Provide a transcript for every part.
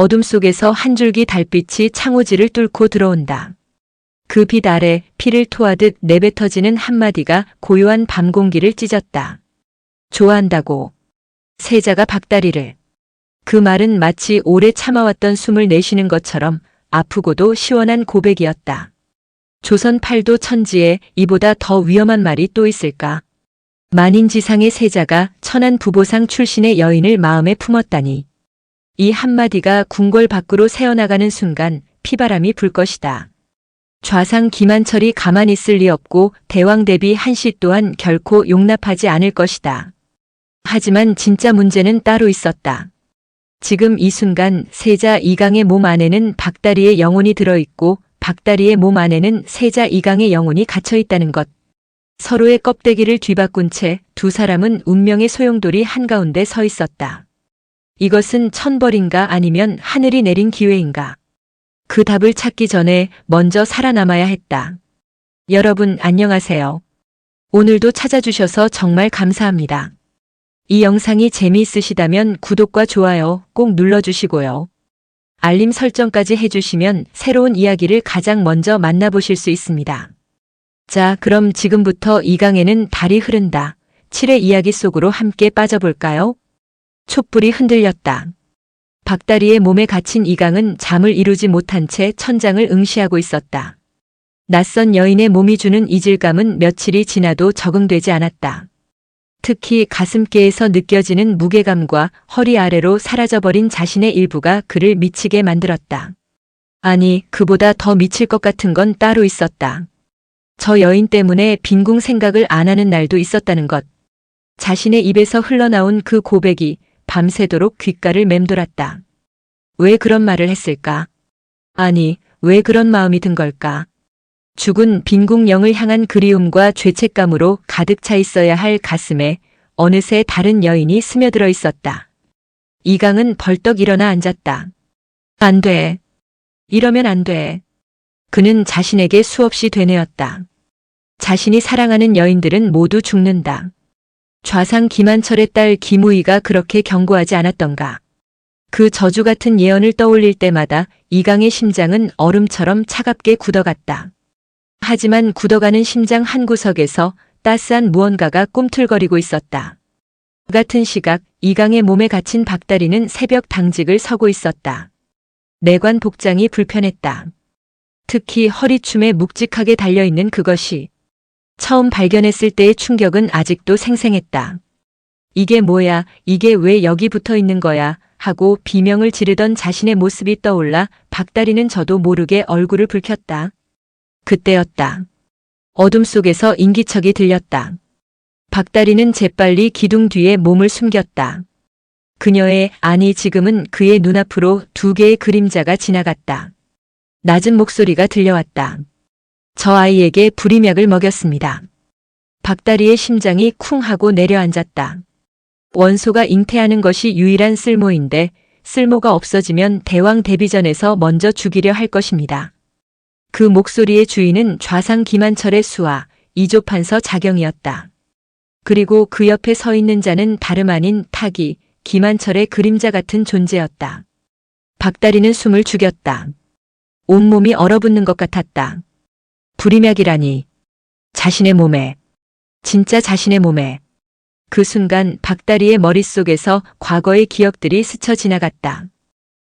어둠 속에서 한 줄기 달빛이 창호지를 뚫고 들어온다. 그 빛 아래 피를 토하듯 내뱉어지는 한마디가 고요한 밤 공기를 찢었다. 좋아한다고. 세자가 박다리를. 그 말은 마치 오래 참아왔던 숨을 내쉬는 것처럼 아프고도 시원한 고백이었다. 조선 팔도 천지에 이보다 더 위험한 말이 또 있을까? 만인지상의 세자가 천안 부보상 출신의 여인을 마음에 품었다니. 이 한마디가 궁궐 밖으로 새어나가는 순간 피바람이 불 것이다. 좌상 기만철이 가만히 있을 리 없고 대왕 대비 한씨 또한 결코 용납하지 않을 것이다. 하지만 진짜 문제는 따로 있었다. 지금 이 순간 세자 이강의 몸 안에는 박다리의 영혼이 들어있고 박다리의 몸 안에는 세자 이강의 영혼이 갇혀 있다는 것. 서로의 껍데기를 뒤바꾼 채 두 사람은 운명의 소용돌이 한가운데 서 있었다. 이것은 천벌인가 아니면 하늘이 내린 기회인가. 그 답을 찾기 전에 먼저 살아남아야 했다. 여러분 안녕하세요. 오늘도 찾아주셔서 정말 감사합니다. 이 영상이 재미있으시다면 구독과 좋아요 꼭 눌러주시고요. 알림 설정까지 해주시면 새로운 이야기를 가장 먼저 만나보실 수 있습니다. 자, 그럼 지금부터 이 강에는 달이 흐른다. 7의 이야기 속으로 함께 빠져볼까요? 촛불이 흔들렸다. 박다리의 몸에 갇힌 이강은 잠을 이루지 못한 채 천장을 응시하고 있었다. 낯선 여인의 몸이 주는 이질감은 며칠이 지나도 적응되지 않았다. 특히 가슴께에서 느껴지는 무게감과 허리 아래로 사라져버린 자신의 일부가 그를 미치게 만들었다. 아니, 그보다 더 미칠 것 같은 건 따로 있었다. 저 여인 때문에 빈궁 생각을 안 하는 날도 있었다는 것. 자신의 입에서 흘러나온 그 고백이 밤새도록 귓가를 맴돌았다. 왜 그런 말을 했을까? 아니, 왜 그런 마음이 든 걸까? 죽은 빈궁영을 향한 그리움과 죄책감으로 가득 차 있어야 할 가슴에 어느새 다른 여인이 스며들어 있었다. 이강은 벌떡 일어나 앉았다. 안 돼. 이러면 안 돼. 그는 자신에게 수없이 되뇌었다. 자신이 사랑하는 여인들은 모두 죽는다. 좌상 김한철의 딸 김우희가 그렇게 경고하지 않았던가. 그 저주 같은 예언을 떠올릴 때마다 이강의 심장은 얼음처럼 차갑게 굳어갔다. 하지만 굳어가는 심장 한 구석에서 따스한 무언가가 꿈틀거리고 있었다. 그 같은 시각 이강의 몸에 갇힌 박다리는 새벽 당직을 서고 있었다. 내관 복장이 불편했다. 특히 허리춤에 묵직하게 달려있는 그것이 처음 발견했을 때의 충격은 아직도 생생했다. 이게 뭐야, 이게 왜 여기 붙어 있는 거야, 하고 비명을 지르던 자신의 모습이 떠올라 박다리는 저도 모르게 얼굴을 붉혔다. 그때였다. 어둠 속에서 인기척이 들렸다. 박다리는 재빨리 기둥 뒤에 몸을 숨겼다. 그녀의 아니 지금은 그의 눈앞으로 두 개의 그림자가 지나갔다. 낮은 목소리가 들려왔다. 저 아이에게 불임약을 먹였습니다. 박다리의 심장이 쿵 하고 내려앉았다. 원소가 잉태하는 것이 유일한 쓸모인데 쓸모가 없어지면 대왕 데뷔전에서 먼저 죽이려 할 것입니다. 그 목소리의 주인은 좌상 김한철의 수와 이조판서 자경이었다. 그리고 그 옆에 서 있는 자는 다름 아닌 타기, 김한철의 그림자 같은 존재였다. 박다리는 숨을 죽였다. 온몸이 얼어붙는 것 같았다. 불임약이라니. 자신의 몸에. 진짜 자신의 몸에. 그 순간 박다리의 머릿속에서 과거의 기억들이 스쳐 지나갔다.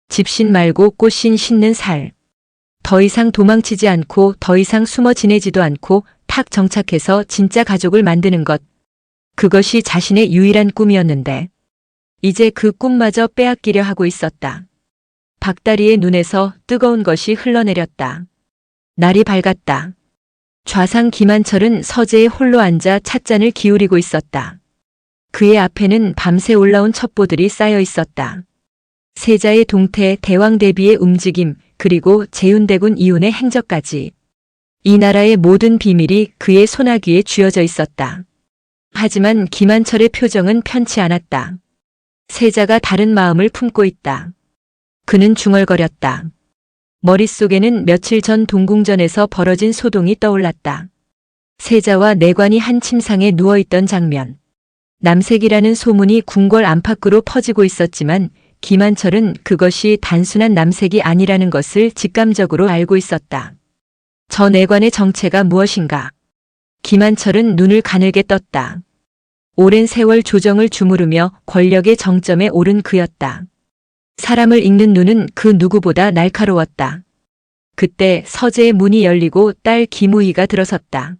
집신 말고 꽃신 신는 살. 더 이상 도망치지 않고 더 이상 숨어 지내지도 않고 탁 정착해서 진짜 가족을 만드는 것. 그것이 자신의 유일한 꿈이었는데. 이제 그 꿈마저 빼앗기려 하고 있었다. 박다리의 눈에서 뜨거운 것이 흘러내렸다. 날이 밝았다. 좌상 김한철은 서재에 홀로 앉아 찻잔을 기울이고 있었다. 그의 앞에는 밤새 올라온 첩보들이 쌓여 있었다. 세자의 동태 대왕 대비의 움직임, 그리고 재윤대군 이윤의 행적까지. 이 나라의 모든 비밀이 그의 소나기에 쥐어져 있었다. 하지만 김한철의 표정은 편치 않았다. 세자가 다른 마음을 품고 있다. 그는 중얼거렸다. 머릿속에는 며칠 전 동궁전에서 벌어진 소동이 떠올랐다. 세자와 내관이 한 침상에 누워있던 장면. 남색이라는 소문이 궁궐 안팎으로 퍼지고 있었지만 김한철은 그것이 단순한 남색이 아니라는 것을 직감적으로 알고 있었다. 저 내관의 정체가 무엇인가? 김한철은 눈을 가늘게 떴다. 오랜 세월 조정을 주무르며 권력의 정점에 오른 그였다. 사람을 읽는 눈은 그 누구보다 날카로웠다. 그때 서재의 문이 열리고 딸 김우희가 들어섰다.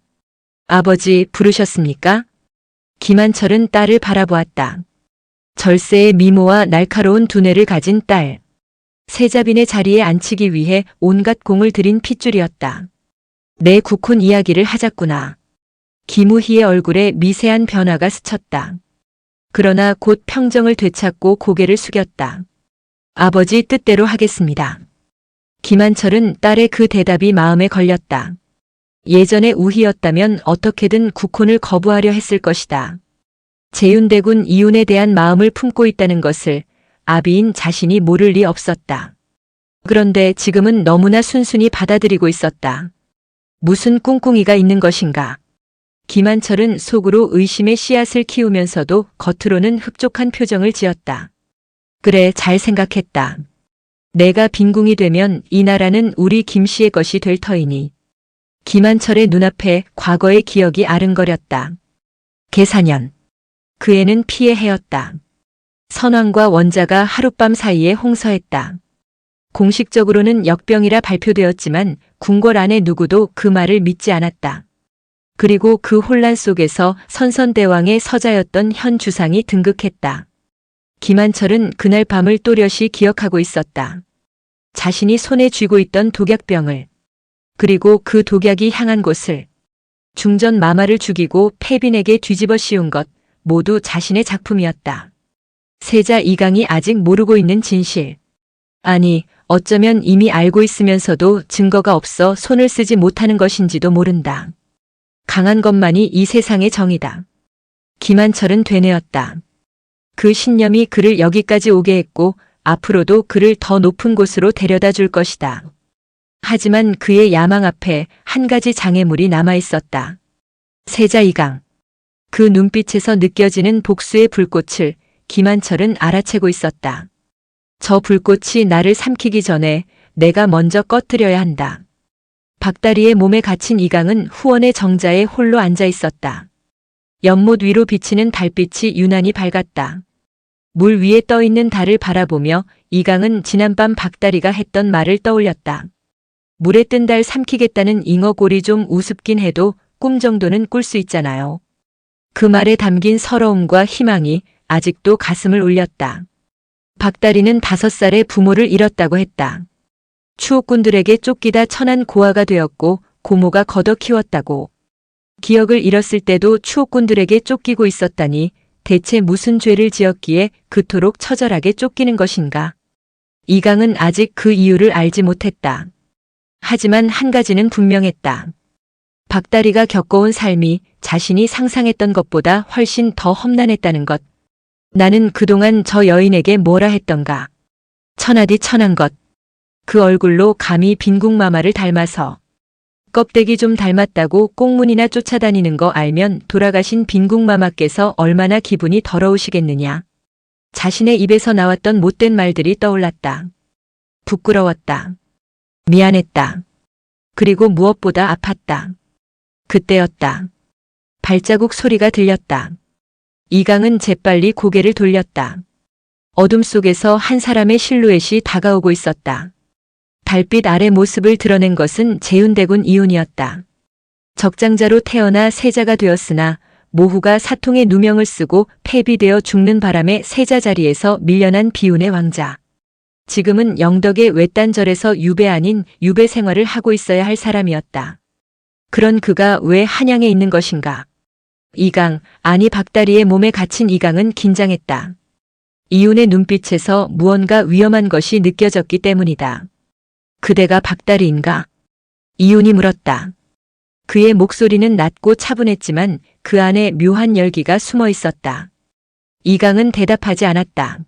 아버지 부르셨습니까? 김한철은 딸을 바라보았다. 절세의 미모와 날카로운 두뇌를 가진 딸. 세자빈의 자리에 앉히기 위해 온갖 공을 들인 핏줄이었다. 내 국혼 이야기를 하자꾸나. 김우희의 얼굴에 미세한 변화가 스쳤다. 그러나 곧 평정을 되찾고 고개를 숙였다. 아버지 뜻대로 하겠습니다. 김한철은 딸의 그 대답이 마음에 걸렸다. 예전에 우희였다면 어떻게든 국혼을 거부하려 했을 것이다. 재윤대군 이윤에 대한 마음을 품고 있다는 것을 아비인 자신이 모를 리 없었다. 그런데 지금은 너무나 순순히 받아들이고 있었다. 무슨 꿍꿍이가 있는 것인가? 김한철은 속으로 의심의 씨앗을 키우면서도 겉으로는 흡족한 표정을 지었다. 그래, 잘 생각했다. 내가 빈궁이 되면 이 나라는 우리 김 씨의 것이 될 터이니. 김한철의 눈앞에 과거의 기억이 아른거렸다. 계사년. 그 애는 피해 해였다. 선왕과 원자가 하룻밤 사이에 홍서했다. 공식적으로는 역병이라 발표되었지만 궁궐 안에 누구도 그 말을 믿지 않았다. 그리고 그 혼란 속에서 선선대왕의 서자였던 현 주상이 등극했다. 김한철은 그날 밤을 또렷이 기억하고 있었다. 자신이 손에 쥐고 있던 독약병을 그리고 그 독약이 향한 곳을 중전 마마를 죽이고 패빈에게 뒤집어 씌운 것 모두 자신의 작품이었다. 세자 이강이 아직 모르고 있는 진실. 아니, 어쩌면 이미 알고 있으면서도 증거가 없어 손을 쓰지 못하는 것인지도 모른다. 강한 것만이 이 세상의 정이다. 김한철은 되뇌었다. 그 신념이 그를 여기까지 오게 했고 앞으로도 그를 더 높은 곳으로 데려다 줄 것이다. 하지만 그의 야망 앞에 한 가지 장애물이 남아 있었다. 세자 이강. 그 눈빛에서 느껴지는 복수의 불꽃을 김한철은 알아채고 있었다. 저 불꽃이 나를 삼키기 전에 내가 먼저 꺼뜨려야 한다. 박다리의 몸에 갇힌 이강은 후원의 정자에 홀로 앉아 있었다. 연못 위로 비치는 달빛이 유난히 밝았다. 물 위에 떠 있는 달을 바라보며 이강은 지난밤 박다리가 했던 말을 떠올렸다. 물에 뜬 달 삼키겠다는 잉어골이 좀 우습긴 해도 꿈 정도는 꿀 수 있잖아요. 그 말에 담긴 서러움과 희망이 아직도 가슴을 울렸다. 박다리는 다섯 살에 부모를 잃었다고 했다. 추옥군들에게 쫓기다 천한 고아가 되었고 고모가 걷어 키웠다고. 기억을 잃었을 때도 추옥군들에게 쫓기고 있었다니 대체 무슨 죄를 지었기에 그토록 처절하게 쫓기는 것인가. 이강은 아직 그 이유를 알지 못했다. 하지만 한 가지는 분명했다. 박다리가 겪어온 삶이 자신이 상상했던 것보다 훨씬 더 험난했다는 것. 나는 그동안 저 여인에게 뭐라 했던가. 천하디 천한 것. 그 얼굴로 감히 빈궁마마를 닮아서 껍데기 좀 닮았다고 꽁문이나 쫓아다니는 거 알면 돌아가신 빈궁마마께서 얼마나 기분이 더러우시겠느냐. 자신의 입에서 나왔던 못된 말들이 떠올랐다. 부끄러웠다. 미안했다. 그리고 무엇보다 아팠다. 그때였다. 발자국 소리가 들렸다. 이강은 재빨리 고개를 돌렸다. 어둠 속에서 한 사람의 실루엣이 다가오고 있었다. 달빛 아래 모습을 드러낸 것은 재윤대군 이윤이었다. 적장자로 태어나 세자가 되었으나 모후가 사통의 누명을 쓰고 폐비되어 죽는 바람에 세자 자리에서 밀려난 비운의 왕자. 지금은 영덕의 외딴절에서 유배 아닌 유배 생활을 하고 있어야 할 사람이었다. 그런 그가 왜 한양에 있는 것인가? 이강, 아니 박다리의 몸에 갇힌 이강은 긴장했다. 이윤의 눈빛에서 무언가 위험한 것이 느껴졌기 때문이다. 그대가 박다리인가? 이윤이 물었다. 그의 목소리는 낮고 차분했지만 그 안에 묘한 열기가 숨어 있었다. 이강은 대답하지 않았다.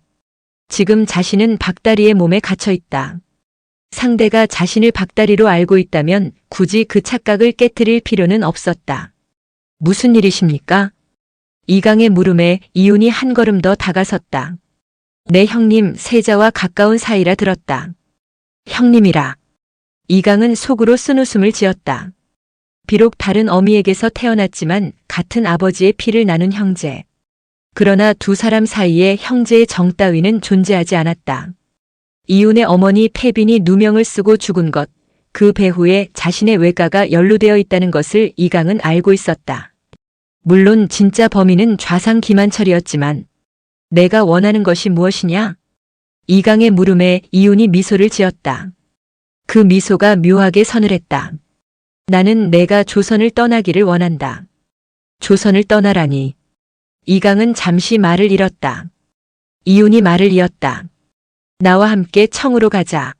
지금 자신은 박다리의 몸에 갇혀 있다. 상대가 자신을 박다리로 알고 있다면 굳이 그 착각을 깨뜨릴 필요는 없었다. 무슨 일이십니까? 이강의 물음에 이윤이 한 걸음 더 다가섰다. 내 형님 세자와 가까운 사이라 들었다. 형님이라. 이강은 속으로 쓴 웃음을 지었다. 비록 다른 어미에게서 태어났지만 같은 아버지의 피를 나눈 형제. 그러나 두 사람 사이에 형제의 정 따위는 존재하지 않았다. 이윤의 어머니 태빈이 누명을 쓰고 죽은 것, 그 배후에 자신의 외가가 연루되어 있다는 것을 이강은 알고 있었다. 물론 진짜 범인은 좌상 김한철이었지만 내가 원하는 것이 무엇이냐? 이강의 물음에 이윤이 미소를 지었다. 그 미소가 묘하게 서늘했다. 나는 내가 조선을 떠나기를 원한다. 조선을 떠나라니. 이강은 잠시 말을 잃었다. 이윤이 말을 이었다. 나와 함께 청으로 가자.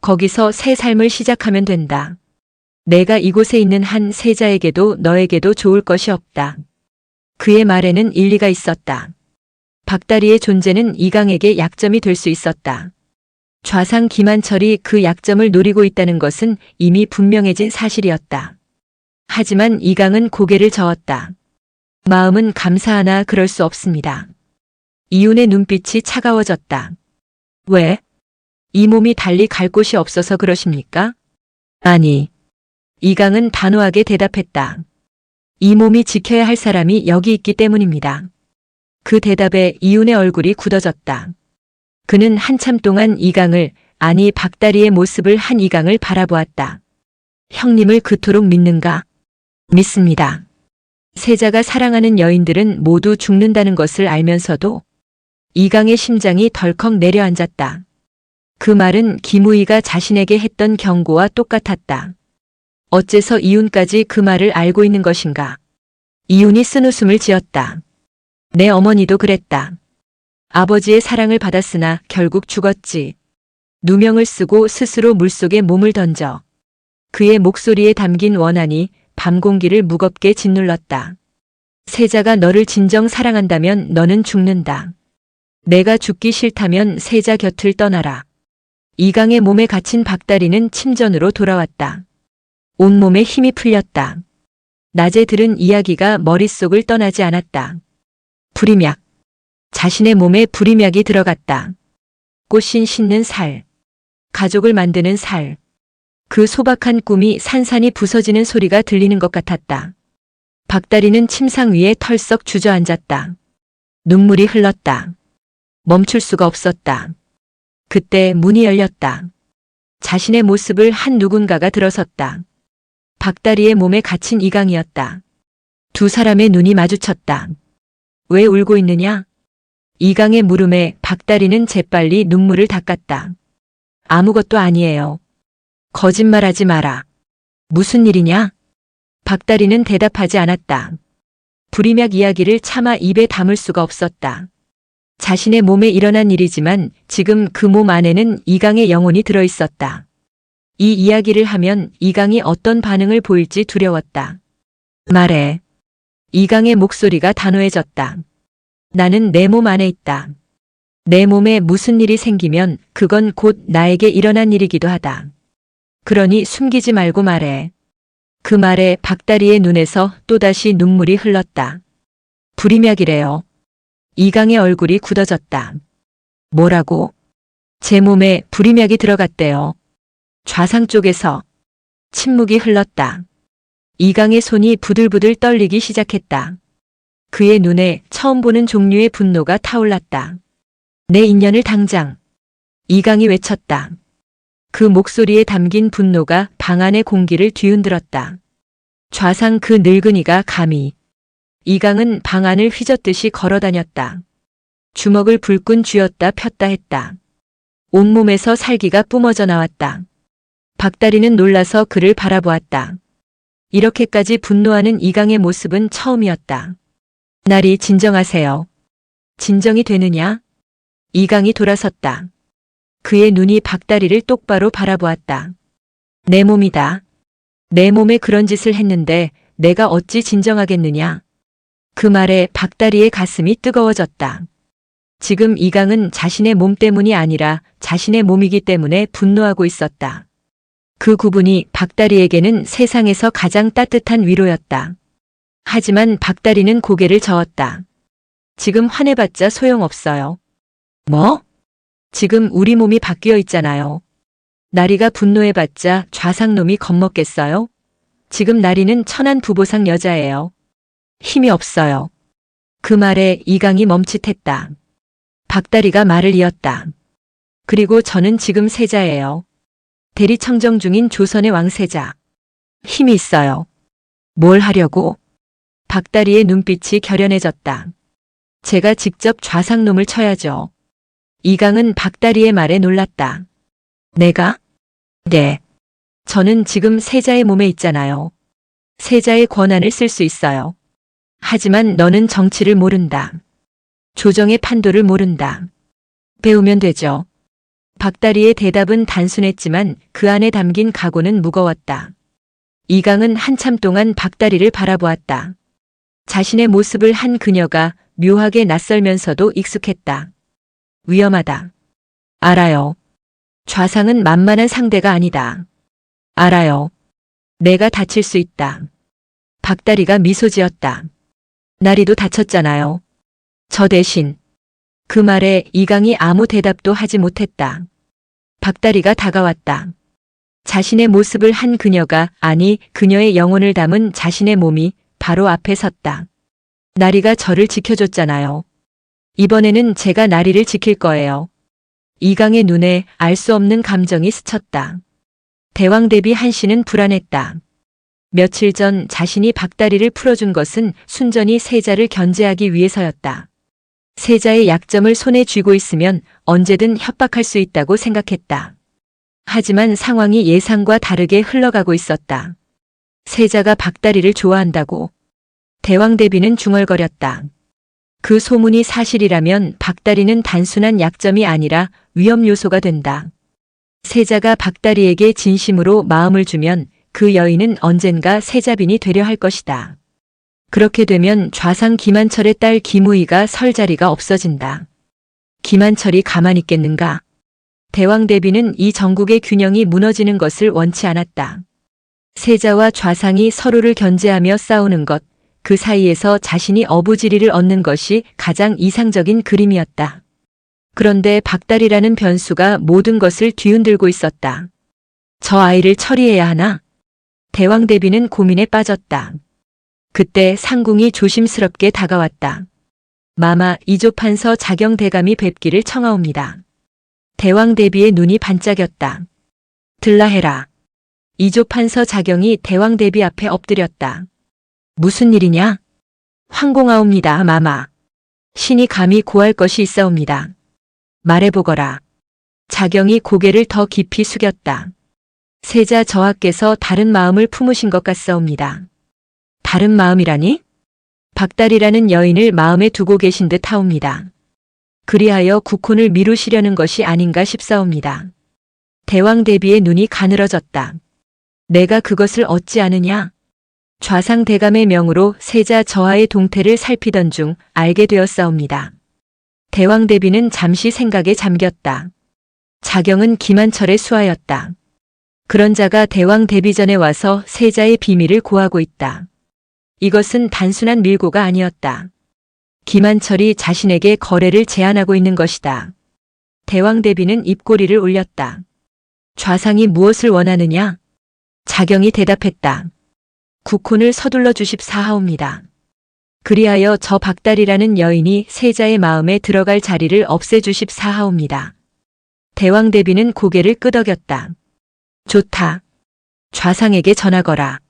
거기서 새 삶을 시작하면 된다. 내가 이곳에 있는 한 세자에게도 너에게도 좋을 것이 없다. 그의 말에는 일리가 있었다. 박다리의 존재는 이강에게 약점이 될 수 있었다. 좌상 김한철이 그 약점을 노리고 있다는 것은 이미 분명해진 사실이었다. 하지만 이강은 고개를 저었다. 마음은 감사하나 그럴 수 없습니다. 이윤의 눈빛이 차가워졌다. 왜? 이 몸이 달리 갈 곳이 없어서 그러십니까? 아니. 이강은 단호하게 대답했다. 이 몸이 지켜야 할 사람이 여기 있기 때문입니다. 그 대답에 이윤의 얼굴이 굳어졌다. 그는 한참 동안 이강을, 아니 박다리의 모습을 한 이강을 바라보았다. 형님을 그토록 믿는가? 믿습니다. 세자가 사랑하는 여인들은 모두 죽는다는 것을 알면서도 이강의 심장이 덜컥 내려앉았다. 그 말은 김우희가 자신에게 했던 경고와 똑같았다. 어째서 이윤까지 그 말을 알고 있는 것인가? 이윤이 쓴 웃음을 지었다. 내 어머니도 그랬다. 아버지의 사랑을 받았으나 결국 죽었지. 누명을 쓰고 스스로 물속에 몸을 던져. 그의 목소리에 담긴 원한이 밤 공기를 무겁게 짓눌렀다. 세자가 너를 진정 사랑한다면 너는 죽는다. 내가 죽기 싫다면 세자 곁을 떠나라. 이강의 몸에 갇힌 박다리는 침전으로 돌아왔다. 온몸에 힘이 풀렸다. 낮에 들은 이야기가 머릿속을 떠나지 않았다. 불임약. 자신의 몸에 불임약이 들어갔다. 꽃신 씻는 살. 가족을 만드는 살. 그 소박한 꿈이 산산이 부서지는 소리가 들리는 것 같았다. 박다리는 침상 위에 털썩 주저앉았다. 눈물이 흘렀다. 멈출 수가 없었다. 그때 문이 열렸다. 자신의 모습을 한 누군가가 들어섰다. 박다리의 몸에 갇힌 이강이었다. 두 사람의 눈이 마주쳤다. 왜 울고 있느냐? 이강의 물음에 박다리는 재빨리 눈물을 닦았다. 아무것도 아니에요. 거짓말하지 마라. 무슨 일이냐? 박다리는 대답하지 않았다. 불임약 이야기를 차마 입에 담을 수가 없었다. 자신의 몸에 일어난 일이지만 지금 그 몸 안에는 이강의 영혼이 들어 있었다. 이 이야기를 하면 이강이 어떤 반응을 보일지 두려웠다. 말해. 이강의 목소리가 단호해졌다. 나는 내 몸 안에 있다. 내 몸에 무슨 일이 생기면 그건 곧 나에게 일어난 일이기도 하다. 그러니 숨기지 말고 말해. 그 말에 박다리의 눈에서 또다시 눈물이 흘렀다. 불임약이래요. 이강의 얼굴이 굳어졌다. 뭐라고? 제 몸에 불임약이 들어갔대요. 좌상 쪽에서 침묵이 흘렀다. 이강의 손이 부들부들 떨리기 시작했다. 그의 눈에 처음 보는 종류의 분노가 타올랐다. 내 인연을 당장. 이강이 외쳤다. 그 목소리에 담긴 분노가 방 안의 공기를 뒤흔들었다. 좌상 그 늙은이가 감히. 이강은 방 안을 휘젓듯이 걸어다녔다. 주먹을 불끈 쥐었다 폈다 했다. 온몸에서 살기가 뿜어져 나왔다. 박다리는 놀라서 그를 바라보았다. 이렇게까지 분노하는 이강의 모습은 처음이었다. 날이 진정하세요. 진정이 되느냐? 이강이 돌아섰다. 그의 눈이 박다리를 똑바로 바라보았다. 내 몸이다. 내 몸에 그런 짓을 했는데 내가 어찌 진정하겠느냐? 그 말에 박다리의 가슴이 뜨거워졌다. 지금 이강은 자신의 몸 때문이 아니라 자신의 몸이기 때문에 분노하고 있었다. 그 구분이 박다리에게는 세상에서 가장 따뜻한 위로였다. 하지만 박다리는 고개를 저었다. 지금 화내봤자 소용없어요. 뭐? 지금 우리 몸이 바뀌어 있잖아요. 나리가 분노해봤자 좌상놈이 겁먹겠어요? 지금 나리는 천안 부보상 여자예요. 힘이 없어요. 그 말에 이강이 멈칫했다. 박다리가 말을 이었다. 그리고 저는 지금 세자예요. 대리청정 중인 조선의 왕세자. 힘이 있어요. 뭘 하려고? 박다리의 눈빛이 결연해졌다. 제가 직접 좌상놈을 쳐야죠. 이강은 박다리의 말에 놀랐다. 내가? 네. 저는 지금 세자의 몸에 있잖아요. 세자의 권한을 쓸 수 있어요. 하지만 너는 정치를 모른다. 조정의 판도를 모른다. 배우면 되죠. 박다리의 대답은 단순했지만 그 안에 담긴 각오는 무거웠다. 이강은 한참 동안 박다리를 바라보았다. 자신의 모습을 한 그녀가 묘하게 낯설면서도 익숙했다. 위험하다. 알아요. 좌상은 만만한 상대가 아니다. 알아요. 내가 다칠 수 있다. 박다리가 미소 지었다. 나리도 다쳤잖아요. 저 대신. 그 말에 이강이 아무 대답도 하지 못했다. 박다리가 다가왔다. 자신의 모습을 한 그녀가 아니 그녀의 영혼을 담은 자신의 몸이 바로 앞에 섰다. 나리가 저를 지켜줬잖아요. 이번에는 제가 나리를 지킬 거예요. 이강의 눈에 알 수 없는 감정이 스쳤다. 대왕 대비 한씨는 불안했다. 며칠 전 자신이 박다리를 풀어준 것은 순전히 세자를 견제하기 위해서였다. 세자의 약점을 손에 쥐고 있으면 언제든 협박할 수 있다고 생각했다. 하지만 상황이 예상과 다르게 흘러가고 있었다. 세자가 박다리를 좋아한다고. 대왕 대비는 중얼거렸다. 그 소문이 사실이라면 박다리는 단순한 약점이 아니라 위험 요소가 된다. 세자가 박다리에게 진심으로 마음을 주면 그 여인은 언젠가 세자빈이 되려 할 것이다. 그렇게 되면 좌상 김한철의 딸 김우희가 설 자리가 없어진다. 김한철이 가만히 있겠는가? 대왕 대비는 이 전국의 균형이 무너지는 것을 원치 않았다. 세자와 좌상이 서로를 견제하며 싸우는 것, 그 사이에서 자신이 어부지리를 얻는 것이 가장 이상적인 그림이었다. 그런데 박달이라는 변수가 모든 것을 뒤흔들고 있었다. 저 아이를 처리해야 하나? 대왕 대비는 고민에 빠졌다. 그때 상궁이 조심스럽게 다가왔다. 마마 이조판서 자경 대감이 뵙기를 청하옵니다. 대왕 대비의 눈이 반짝였다. 들라 해라. 이조판서 자경이 대왕 대비 앞에 엎드렸다. 무슨 일이냐? 황공하옵니다, 마마. 신이 감히 고할 것이 있사옵니다. 말해보거라. 자경이 고개를 더 깊이 숙였다. 세자 저하께서 다른 마음을 품으신 것 같사옵니다. 다른 마음이라니? 박달이라는 여인을 마음에 두고 계신 듯 하옵니다. 그리하여 국혼을 미루시려는 것이 아닌가 싶사옵니다. 대왕 대비의 눈이 가늘어졌다. 내가 그것을 얻지 않으냐? 좌상 대감의 명으로 세자 저하의 동태를 살피던 중 알게 되었사옵니다. 대왕 대비는 잠시 생각에 잠겼다. 자경은 김한철의 수하였다. 그런 자가 대왕 대비 전에 와서 세자의 비밀을 고하고 있다. 이것은 단순한 밀고가 아니었다. 김한철이 자신에게 거래를 제안하고 있는 것이다. 대왕 대비는 입꼬리를 올렸다. 좌상이 무엇을 원하느냐? 자경이 대답했다. 국혼을 서둘러 주십사하옵니다. 그리하여 저 박달이라는 여인이 세자의 마음에 들어갈 자리를 없애주십사하옵니다. 대왕 대비는 고개를 끄덕였다. 좋다. 좌상에게 전하거라.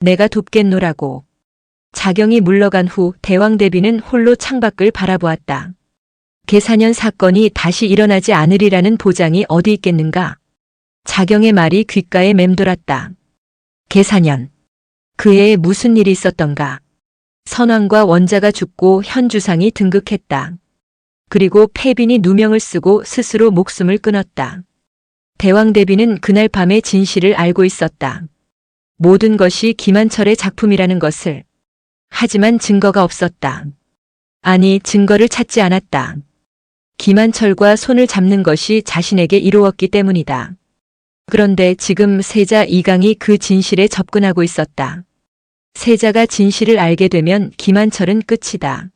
내가 돕겠노라고. 자경이 물러간 후 대왕 대비는 홀로 창밖을 바라보았다. 계사년 사건이 다시 일어나지 않으리라는 보장이 어디 있겠는가? 자경의 말이 귓가에 맴돌았다. 계사년. 그 해에 무슨 일이 있었던가? 선왕과 원자가 죽고 현주상이 등극했다. 그리고 폐빈이 누명을 쓰고 스스로 목숨을 끊었다. 대왕 대비는 그날 밤의 진실을 알고 있었다. 모든 것이 김한철의 작품이라는 것을. 하지만 증거가 없었다. 아니, 증거를 찾지 않았다. 김한철과 손을 잡는 것이 자신에게 이루었기 때문이다. 그런데 지금 세자 이강이 그 진실에 접근하고 있었다. 세자가 진실을 알게 되면 김한철은 끝이다.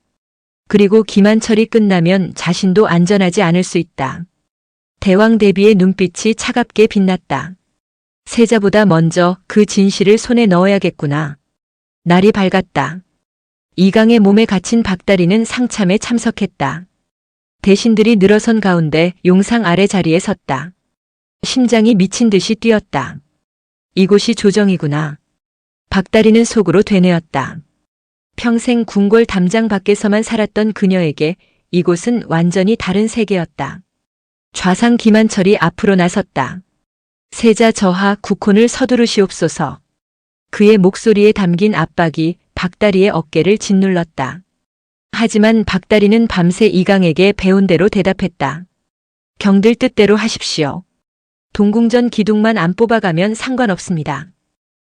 그리고 기만철이 끝나면 자신도 안전하지 않을 수 있다. 대왕 대비의 눈빛이 차갑게 빛났다. 세자보다 먼저 그 진실을 손에 넣어야겠구나. 날이 밝았다. 이강의 몸에 갇힌 박다리는 상참에 참석했다. 대신들이 늘어선 가운데 용상 아래 자리에 섰다. 심장이 미친 듯이 뛰었다. 이곳이 조정이구나. 박다리는 속으로 되뇌었다. 평생 궁궐 담장 밖에서만 살았던 그녀에게 이곳은 완전히 다른 세계였다. 좌상 기만철이 앞으로 나섰다. 세자 저하 국혼을 서두르시옵소서. 그의 목소리에 담긴 압박이 박다리의 어깨를 짓눌렀다. 하지만 박다리는 밤새 이강에게 배운 대로 대답했다. 경들 뜻대로 하십시오. 동궁전 기둥만 안 뽑아가면 상관없습니다.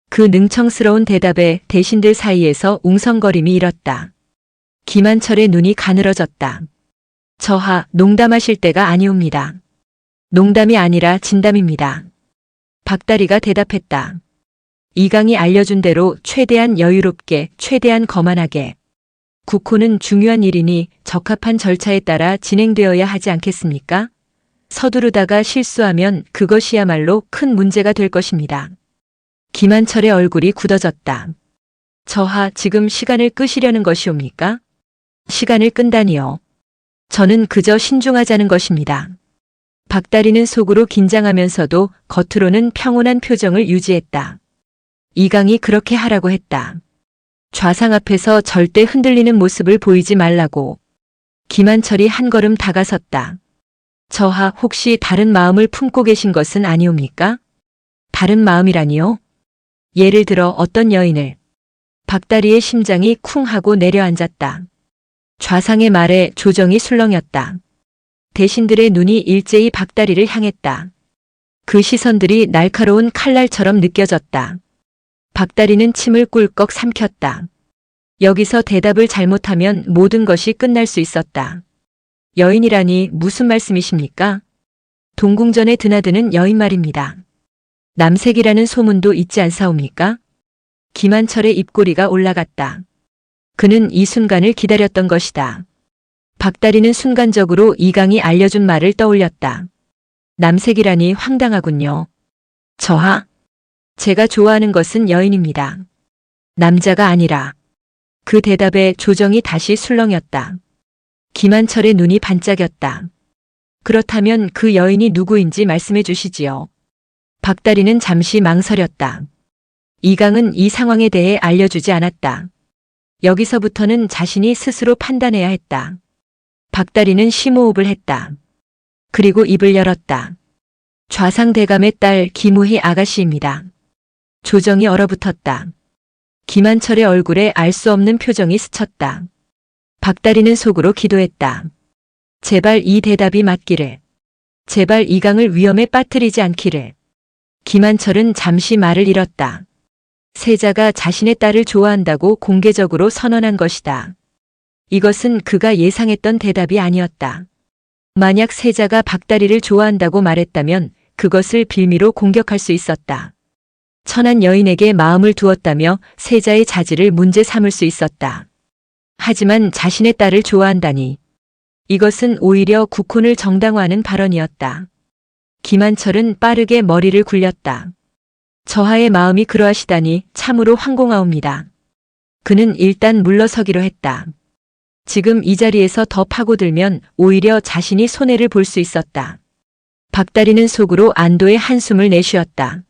그 능청스러운 대답에 대신들 사이에서 웅성거림이 일었다. 김한철의 눈이 가늘어졌다. 저하 농담하실 때가 아니옵니다. 농담이 아니라 진담입니다. 박다리가 대답했다. 이강이 알려준 대로 최대한 여유롭게, 최대한 거만하게. 국호는 중요한 일이니 적합한 절차에 따라 진행되어야 하지 않겠습니까? 서두르다가 실수하면 그것이야말로 큰 문제가 될 것입니다. 김한철의 얼굴이 굳어졌다. 저하 지금 시간을 끄시려는 것이옵니까? 시간을 끈다니요. 저는 그저 신중하자는 것입니다. 박다리는 속으로 긴장하면서도 겉으로는 평온한 표정을 유지했다. 이강이 그렇게 하라고 했다. 좌상 앞에서 절대 흔들리는 모습을 보이지 말라고. 김한철이 한 걸음 다가섰다. 저하 혹시 다른 마음을 품고 계신 것은 아니옵니까? 다른 마음이라니요? 예를 들어 어떤 여인을. 박다리의 심장이 쿵 하고 내려앉았다. 좌상의 말에 조정이 술렁였다. 대신들의 눈이 일제히 박다리를 향했다. 그 시선들이 날카로운 칼날처럼 느껴졌다. 박다리는 침을 꿀꺽 삼켰다. 여기서 대답을 잘못하면 모든 것이 끝날 수 있었다. 여인이라니 무슨 말씀이십니까? 동궁전에 드나드는 여인 말입니다. 남색이라는 소문도 있지 않사옵니까? 김한철의 입꼬리가 올라갔다. 그는 이 순간을 기다렸던 것이다. 박다리는 순간적으로 이강이 알려준 말을 떠올렸다. 남색이라니 황당하군요. 저하? 제가 좋아하는 것은 여인입니다. 남자가 아니라. 그 대답에 조정이 다시 술렁였다. 김한철의 눈이 반짝였다. 그렇다면 그 여인이 누구인지 말씀해 주시지요. 박다리는 잠시 망설였다. 이강은 이 상황에 대해 알려주지 않았다. 여기서부터는 자신이 스스로 판단해야 했다. 박다리는 심호흡을 했다. 그리고 입을 열었다. 좌상대감의 딸 김우희 아가씨입니다. 조정이 얼어붙었다. 김한철의 얼굴에 알 수 없는 표정이 스쳤다. 박다리는 속으로 기도했다. 제발 이 대답이 맞기를. 제발 이강을 위험에 빠뜨리지 않기를. 김한철은 잠시 말을 잃었다. 세자가 자신의 딸을 좋아한다고 공개적으로 선언한 것이다. 이것은 그가 예상했던 대답이 아니었다. 만약 세자가 박다리를 좋아한다고 말했다면 그것을 빌미로 공격할 수 있었다. 천한 여인에게 마음을 두었다며 세자의 자질을 문제 삼을 수 있었다. 하지만 자신의 딸을 좋아한다니. 이것은 오히려 국혼을 정당화하는 발언이었다. 김한철은 빠르게 머리를 굴렸다. 저하의 마음이 그러하시다니 참으로 황공하옵니다. 그는 일단 물러서기로 했다. 지금 이 자리에서 더 파고들면 오히려 자신이 손해를 볼 수 있었다. 박다리는 속으로 안도의 한숨을 내쉬었다.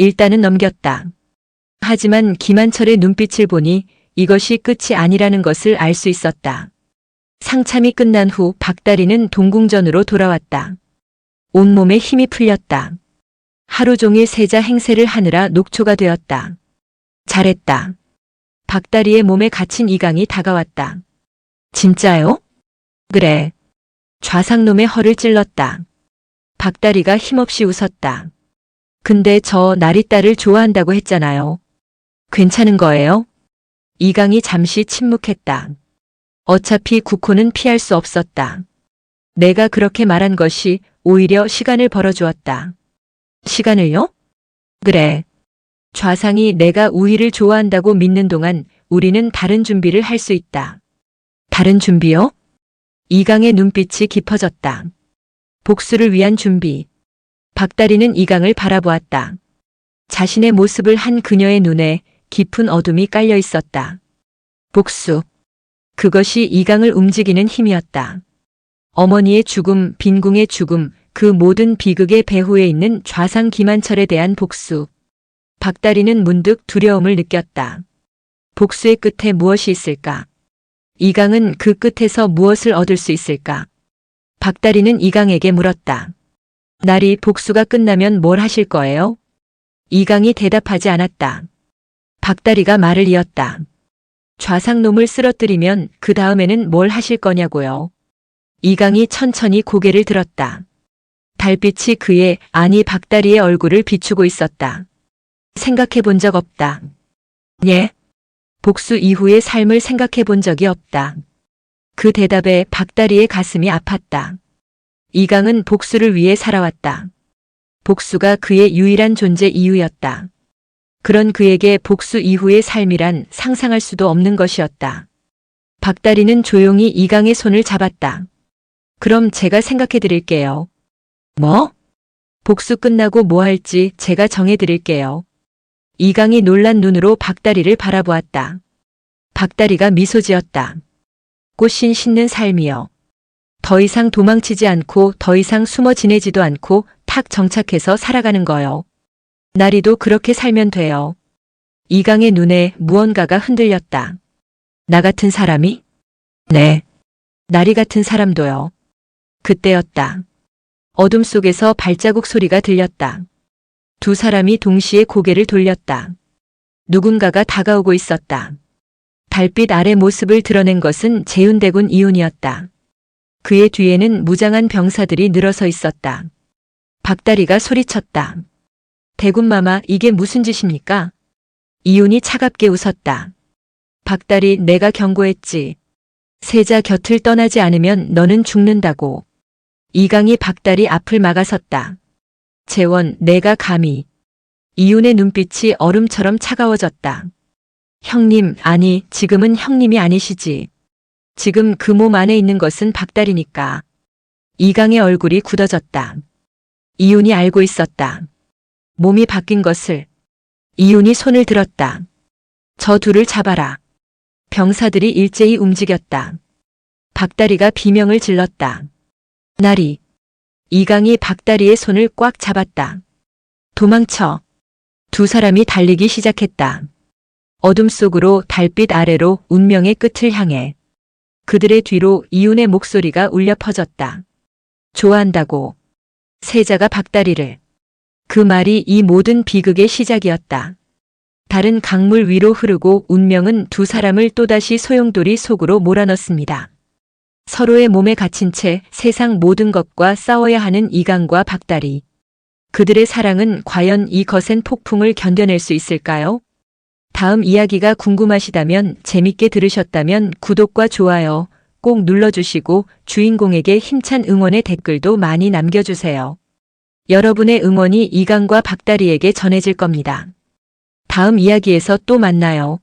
일단은 넘겼다. 하지만 김한철의 눈빛을 보니 이것이 끝이 아니라는 것을 알 수 있었다. 상참이 끝난 후 박다리는 동궁전으로 돌아왔다. 온몸에 힘이 풀렸다. 하루 종일 세자 행세를 하느라 녹초가 되었다. 잘했다. 박다리의 몸에 갇힌 이강이 다가왔다. 진짜요? 그래. 좌상놈의 허를 찔렀다. 박다리가 힘없이 웃었다. 근데 저 나리 딸을 좋아한다고 했잖아요. 괜찮은 거예요? 이강이 잠시 침묵했다. 어차피 국호는 피할 수 없었다. 내가 그렇게 말한 것이 오히려 시간을 벌어주었다. 시간을요? 그래. 좌상이 내가 우희를 좋아한다고 믿는 동안 우리는 다른 준비를 할 수 있다. 다른 준비요? 이강의 눈빛이 깊어졌다. 복수를 위한 준비. 박다리는 이강을 바라보았다. 자신의 모습을 한 그녀의 눈에 깊은 어둠이 깔려 있었다. 복수. 그것이 이강을 움직이는 힘이었다. 어머니의 죽음, 빈궁의 죽음, 그 모든 비극의 배후에 있는 좌상 김한철에 대한 복수. 박다리는 문득 두려움을 느꼈다. 복수의 끝에 무엇이 있을까? 이강은 그 끝에서 무엇을 얻을 수 있을까? 박다리는 이강에게 물었다. 날이 복수가 끝나면 뭘 하실 거예요? 이강이 대답하지 않았다. 박다리가 말을 이었다. 좌상놈을 쓰러뜨리면 그 다음에는 뭘 하실 거냐고요. 이강이 천천히 고개를 들었다. 달빛이 그의 아니 박다리의 얼굴을 비추고 있었다. 생각해 본 적 없다. 예? 복수 이후의 삶을 생각해 본 적이 없다. 그 대답에 박다리의 가슴이 아팠다. 이강은 복수를 위해 살아왔다. 복수가 그의 유일한 존재 이유였다. 그런 그에게 복수 이후의 삶이란 상상할 수도 없는 것이었다. 박다리는 조용히 이강의 손을 잡았다. 그럼 제가 생각해 드릴게요. 뭐? 복수 끝나고 뭐 할지 제가 정해 드릴게요. 이강이 놀란 눈으로 박다리를 바라보았다. 박다리가 미소 지었다. 꽃신 신는 삶이여. 더 이상 도망치지 않고 더 이상 숨어 지내지도 않고 탁 정착해서 살아가는 거요. 나리도 그렇게 살면 돼요. 이강의 눈에 무언가가 흔들렸다. 나 같은 사람이? 네. 나리 같은 사람도요. 그때였다. 어둠 속에서 발자국 소리가 들렸다. 두 사람이 동시에 고개를 돌렸다. 누군가가 다가오고 있었다. 달빛 아래 모습을 드러낸 것은 재윤대군 이윤이었다. 그의 뒤에는 무장한 병사들이 늘어서 있었다. 박다리가 소리쳤다. 대군마마 이게 무슨 짓입니까? 이윤이 차갑게 웃었다. 박다리 내가 경고했지. 세자 곁을 떠나지 않으면 너는 죽는다고. 이강이 박다리 앞을 막아섰다. 재원 내가 감히. 이윤의 눈빛이 얼음처럼 차가워졌다. 형님, 아니, 지금은 형님이 아니시지. 지금 그 몸 안에 있는 것은 박다리니까. 이강의 얼굴이 굳어졌다. 이윤이 알고 있었다. 몸이 바뀐 것을. 이윤이 손을 들었다. 저 둘을 잡아라. 병사들이 일제히 움직였다. 박다리가 비명을 질렀다. 나리. 이강이 박다리의 손을 꽉 잡았다. 도망쳐. 두 사람이 달리기 시작했다. 어둠 속으로 달빛 아래로 운명의 끝을 향해. 그들의 뒤로 이윤의 목소리가 울려 퍼졌다. 좋아한다고. 세자가 박다리를. 그 말이 이 모든 비극의 시작이었다. 다른 강물 위로 흐르고 운명은 두 사람을 또다시 소용돌이 속으로 몰아넣습니다. 서로의 몸에 갇힌 채 세상 모든 것과 싸워야 하는 이강과 박다리. 그들의 사랑은 과연 이 거센 폭풍을 견뎌낼 수 있을까요? 다음 이야기가 궁금하시다면 재밌게 들으셨다면 구독과 좋아요 꼭 눌러주시고 주인공에게 힘찬 응원의 댓글도 많이 남겨주세요. 여러분의 응원이 이강과 박다리에게 전해질 겁니다. 다음 이야기에서 또 만나요.